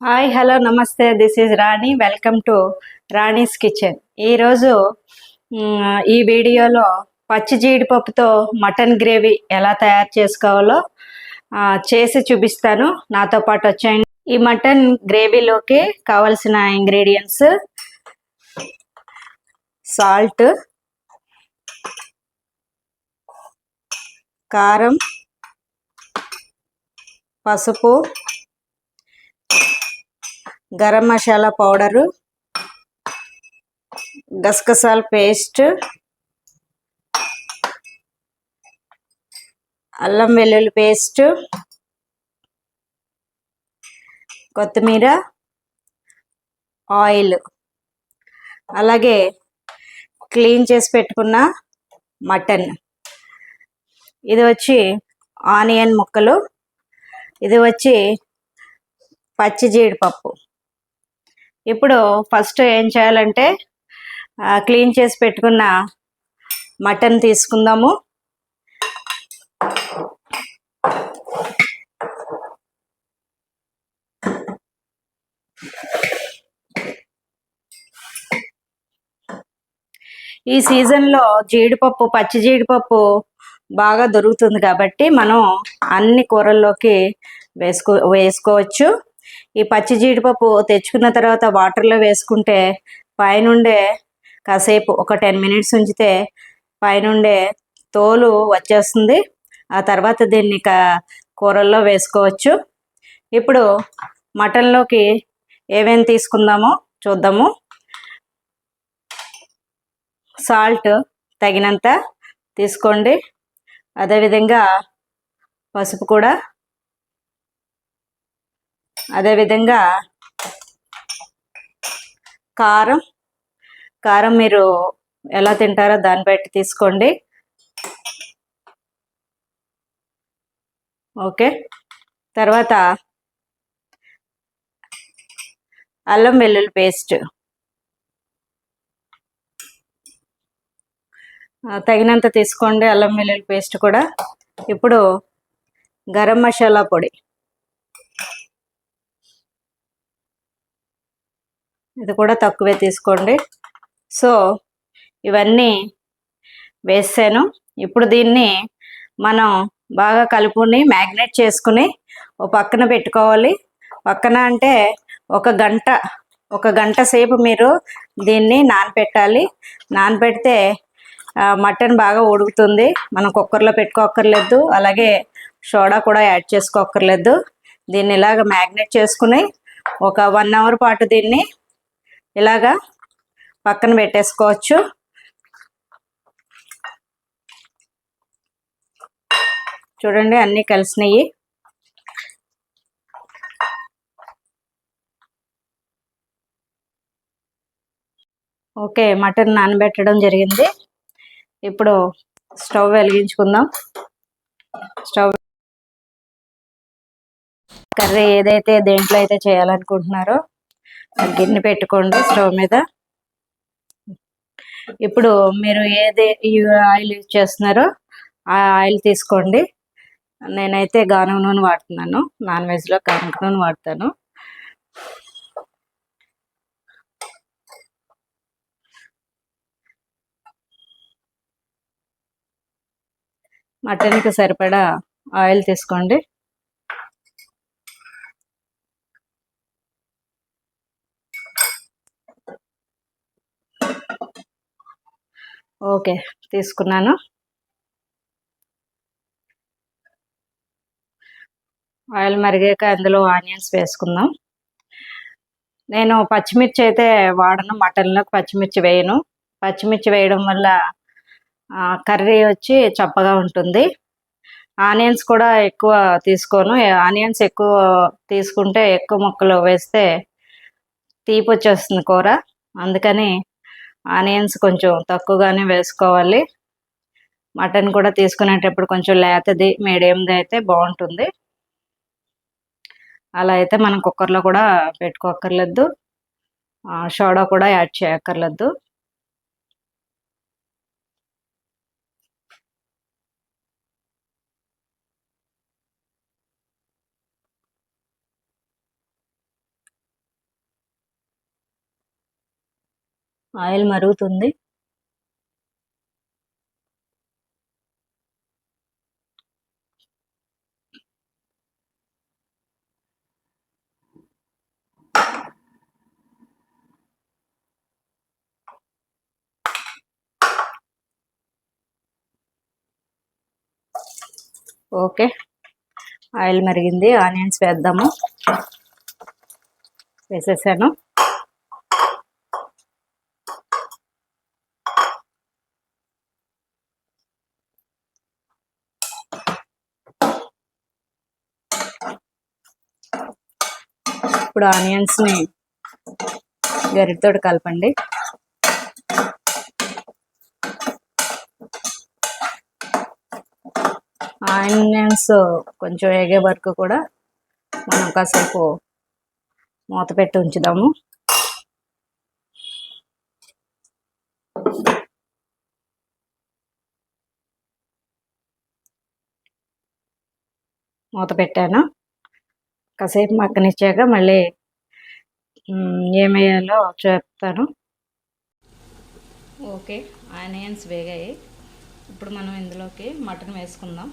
Hi hello namaste this is Rani. Welcome to Rani's kitchen. ఈరోజు ఈ వీడియోలో పచ్చి జీడిపప్పుతో మటన్ గ్రేవీ ఎలా తయారు చేసుకోవాలో ఆ, చేసి చూపిస్తాను. నాతో పాటు వచ్చేయండి ఈ మటన్ గ్రేవీలోకి కావలసిన ఇంగ్రీడియంట్స్ సాల్ట్ కారం పసుపు గరం మసాలా పౌడరు గసగసాల పేస్ట్ అల్లం వెల్లుల్లి పేస్ట్ కొత్తిమీర ఆయిల్. అలాగే క్లీన్ చేసి పెట్టుకున్న మటన్. ఇది వచ్చి ఆనియన్ ముక్కలు. ఇది వచ్చి పచ్చి జీడిపప్పు. ఇప్పుడు ఫస్ట్ ఏం చేయాలంటే క్లీన్ చేసి పెట్టుకున్న మటన్ తీసుకుందాము. ఈ సీజన్లో జీడిపప్పు పచ్చి జీడిపప్పు బాగా దొరుకుతుంది కాబట్టి మనం అన్ని కూరల్లోకి వేసుకో వేసుకోవచ్చు. ఈ పచ్చి జీడిపప్పు తెచ్చుకున్న తర్వాత వాటర్లో వేసుకుంటే పైనుండే కాసేపు ఒక టెన్ మినిట్స్ ఉంచితే పైనుండే తోలు వచ్చేస్తుంది. ఆ తర్వాత దీన్ని కూరల్లో వేసుకోవచ్చు. ఇప్పుడు మటన్లోకి ఏమేమి తీసుకుందామో చూద్దాము. సాల్ట్ తగినంత తీసుకోండి. అదేవిధంగా పసుపు కూడా అదేవిధంగా కారం. కారం మీరు ఎలా తింటారో దాన్ని బట్టి తీసుకోండి. ఓకే. తర్వాత అల్లం వెల్లుల్లి పేస్ట్. తగినంత తీసుకోండి అల్లం వెల్లుల్లి పేస్ట్ కూడా. ఇప్పుడు గరం మసాలా పొడి. ఇది కూడా తక్కువే తీసుకోండి. సో ఇవన్నీ వేసాను. ఇప్పుడు దీన్ని మనం బాగా కలుపుని మ్యాగ్నేట్ చేసుకుని ఓ పక్కన పెట్టుకోవాలి. పక్కన అంటే ఒక గంట ఒక గంట సేపు మీరు దీన్ని నానపెట్టాలి. నానపెడితే మటన్ బాగా ఉడుకుతుంది. మనం కుక్కర్లో పెట్టుకోక్కర్లేదు. అలాగే సోడా కూడా యాడ్ చేసుకోక్కర్లేదు. దీన్ని ఇలాగ మ్యాగ్నేట్ చేసుకుని ఒక వన్ అవర్ పాటు దీన్ని ఇలాగా పక్కన పెట్టేసుకోవచ్చు. చూడండి అన్నీ కలిసినాయి. ఓకే మటన్ నానబెట్టడం జరిగింది. ఇప్పుడు స్టవ్ వెలిగించుకుందాం. స్టవ్ కర్రీ ఏదైతే దేంట్లో అయితే చేయాలనుకుంటున్నారో గిన్నె పెట్టుకోండి స్టవ్ మీద. ఇప్పుడు మీరు ఏది ఆయిల్ యూజ్ చేస్తున్నారో ఆ ఆయిల్ తీసుకోండి. నేనైతే గానుగ నూనె వాడుతున్నాను. నాన్ వెజ్లో గానుగ నూనె వాడతాను. మటన్కి సరిపడా ఆయిల్ తీసుకోండి. ఓకే తీసుకున్నాను. ఆయిల్ మరిగాక అందులో ఆనియన్స్ వేసుకుందాం. నేను పచ్చిమిర్చి అయితే వాడను మటన్లో పచ్చిమిర్చి వేయను. పచ్చిమిర్చి వేయడం వల్ల కర్రీ వచ్చి చప్పగా ఉంటుంది. ఆనియన్స్ కూడా ఎక్కువ తీసుకోను. ఆనియన్స్ ఎక్కువ తీసుకుంటే ఎక్కువ ముక్కలు వేస్తే తీపి వచ్చేస్తుంది కూర. అందుకని ఆనియన్స్ కొంచెం తక్కువగానే వేసుకోవాలి. మటన్ కూడా తీసుకునేటప్పుడు కొంచెం లేతది మీడియంది అయితే బాగుంటుంది. అలా అయితే మనం కుక్కర్లో కూడా పెట్టుకోక్కర్లేదు. షోడో సోడా కూడా యాడ్ చేయక్కర్లేదు. ఆయిల్ మరుగుతుంది. ఓకే. ఆయిల్ మరిగింది. ఆనియన్స్ వేద్దాము. వేసేసాను. ఇప్పుడు ఆనియన్స్ని గరిటతో కలపండి. ఆనియన్స్ కొంచెం వేగే వరకు కూడా మనం కాసేపు మూత పెట్టి ఉంచుదాము. మూత పెట్టాను? కాసేపు మగ్గనిచ్చాక మళ్ళీ ఏమేయాలో చెప్తాను. ఓకే ఆనియన్స్ వేగాయి. ఇప్పుడు మనం ఇందులోకి మటన్ వేసుకుందాం.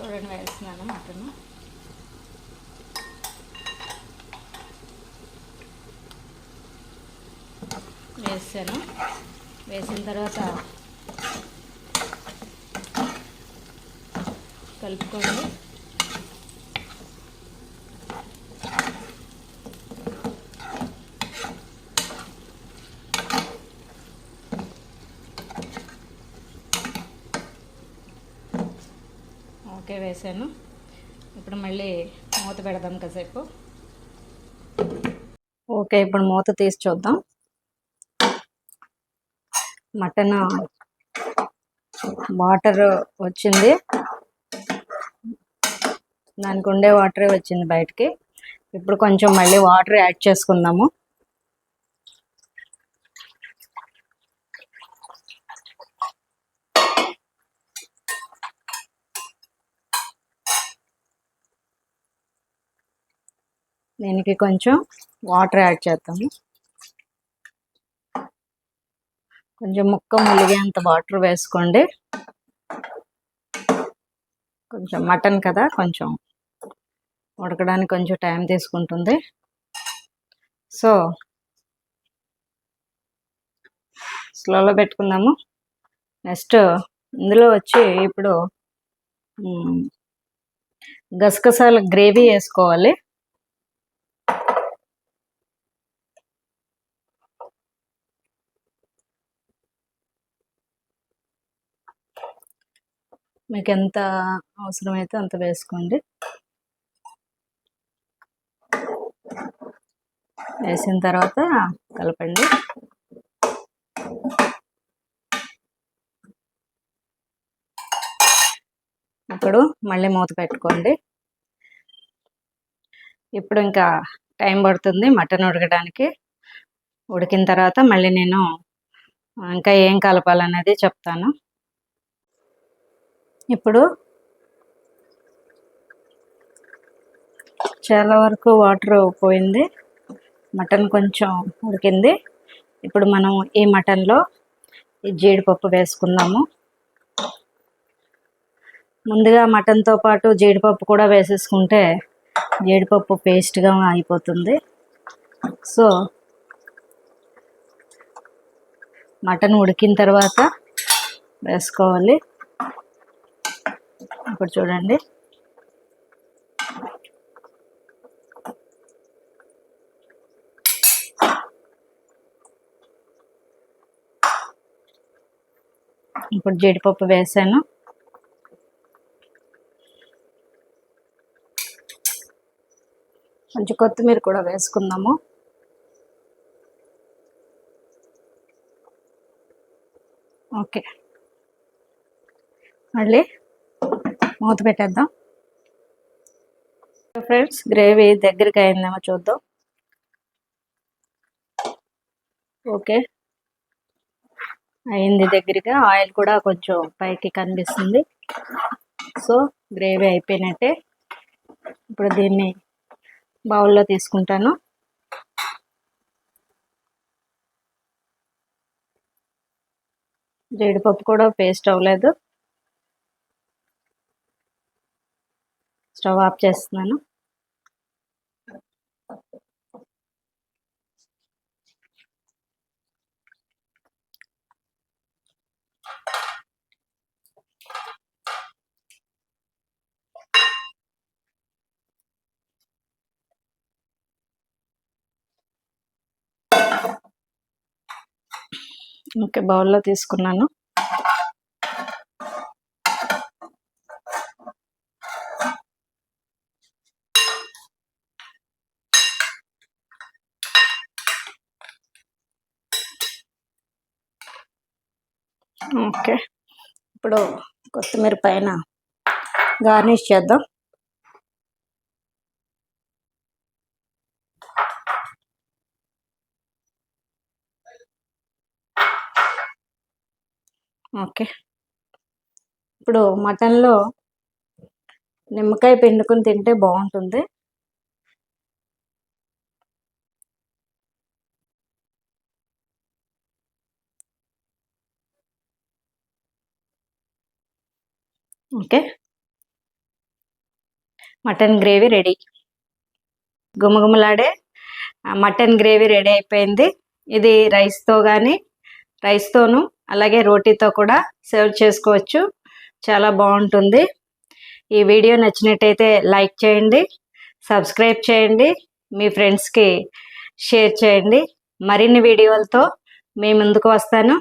చూడండి వేస్తున్నాను మటన్ వేసాను. వేసిన తర్వాత కలుపుకోండి. ఓకే వేసాను. ఇప్పుడు మళ్ళీ మూత పెడదాం కాసేపు. ఓకే ఇప్పుడు మూత తీసి చూద్దాం. మటన్ వాటర్ వచ్చింది. దానికి ఉండే వాటరే వచ్చింది బయటికి. ఇప్పుడు కొంచెం మళ్ళీ వాటర్ యాడ్ చేసుకుందాము. దీనికి కొంచెం వాటర్ యాడ్ చేద్దాము. కొంచెం ముక్క ములిగేంత వాటర్ వేసుకోండి. కొంచెం మటన్ కదా కొంచెం ఉడకడానికి కొంచెం టైం తీసుకుంటుంది. సో స్లోలో పెట్టుకుందాము. నెక్స్ట్ ఇందులో వచ్చి ఇప్పుడు గసగసాల గ్రేవీ వేసుకోవాలి. మీకు ఎంత అవసరమైతే అంత వేసుకోండి. వేసిన తర్వాత కలపండి. ఇప్పుడు మళ్ళీ మూత పెట్టుకోండి. ఇప్పుడు ఇంకా టైం పడుతుంది మటన్ ఉడకడానికి. ఉడికిన తర్వాత మళ్ళీ నేను ఇంకా ఏం కలపాలనేది చెప్తాను. ఇప్పుడు చాలా వరకు వాటర్ పోయింది. మటన్ కొంచెం ఉడికింది. ఇప్పుడు మనం ఈ మటన్లో ఈ జీడిపప్పు వేసుకుందాము. ముందుగా మటన్తో పాటు జీడిపప్పు కూడా వేసేసుకుంటే జీడిపప్పు పేస్ట్గా అయిపోతుంది. సో మటన్ ఉడికిన తర్వాత వేసుకోవాలి. అక్కడ చూడండి. ఇప్పుడు జీడిపప్పు వేసాను. కొంచెం కొత్తిమీర కూడా వేసుకుందాము. ఓకే. మళ్ళీ మూత పెట్టేద్దాం. ఫ్రెండ్స్ గ్రేవీ దగ్గరికి అయిందేమో చూద్దాం. ఓకే అయింది దగ్గరగా ఆయిల్ కూడా కొంచెం పైకి కనిపిస్తుంది. సో గ్రేవీ అయిపోయినట్టే ఇప్పుడు దీన్ని బౌల్లో తీసుకుంటాను. జీడిపప్పు కూడా పేస్ట్ అవ్వలేదు. స్టవ్ ఆఫ్ చేస్తున్నాను. ఓకే బౌల్లో తీసుకున్నాను. ఓకే. ఇప్పుడు కొత్తిమీర పైన గార్నిష్ చేద్దాం. ఓకే. ఇప్పుడు మటన్లో నిమ్మకాయ పిండుకొని తింటే బాగుంటుంది. ఓకే. Mutton gravy ready. గుమగుమలాడే మటన్ గ్రేవీ రెడీ అయిపోయింది. ఇది రైస్తో కానీ రైస్తోను అలాగే రోటీతో కూడా సర్వ్ చేసుకోవచ్చు. చాలా బాగుంటుంది. ఈ వీడియో నచ్చినట్టయితే లైక్ చేయండి సబ్స్క్రైబ్ చేయండి మీ ఫ్రెండ్స్కి షేర్ చేయండి. మరిన్ని వీడియోలతో మీ ముందుకు వస్తాను.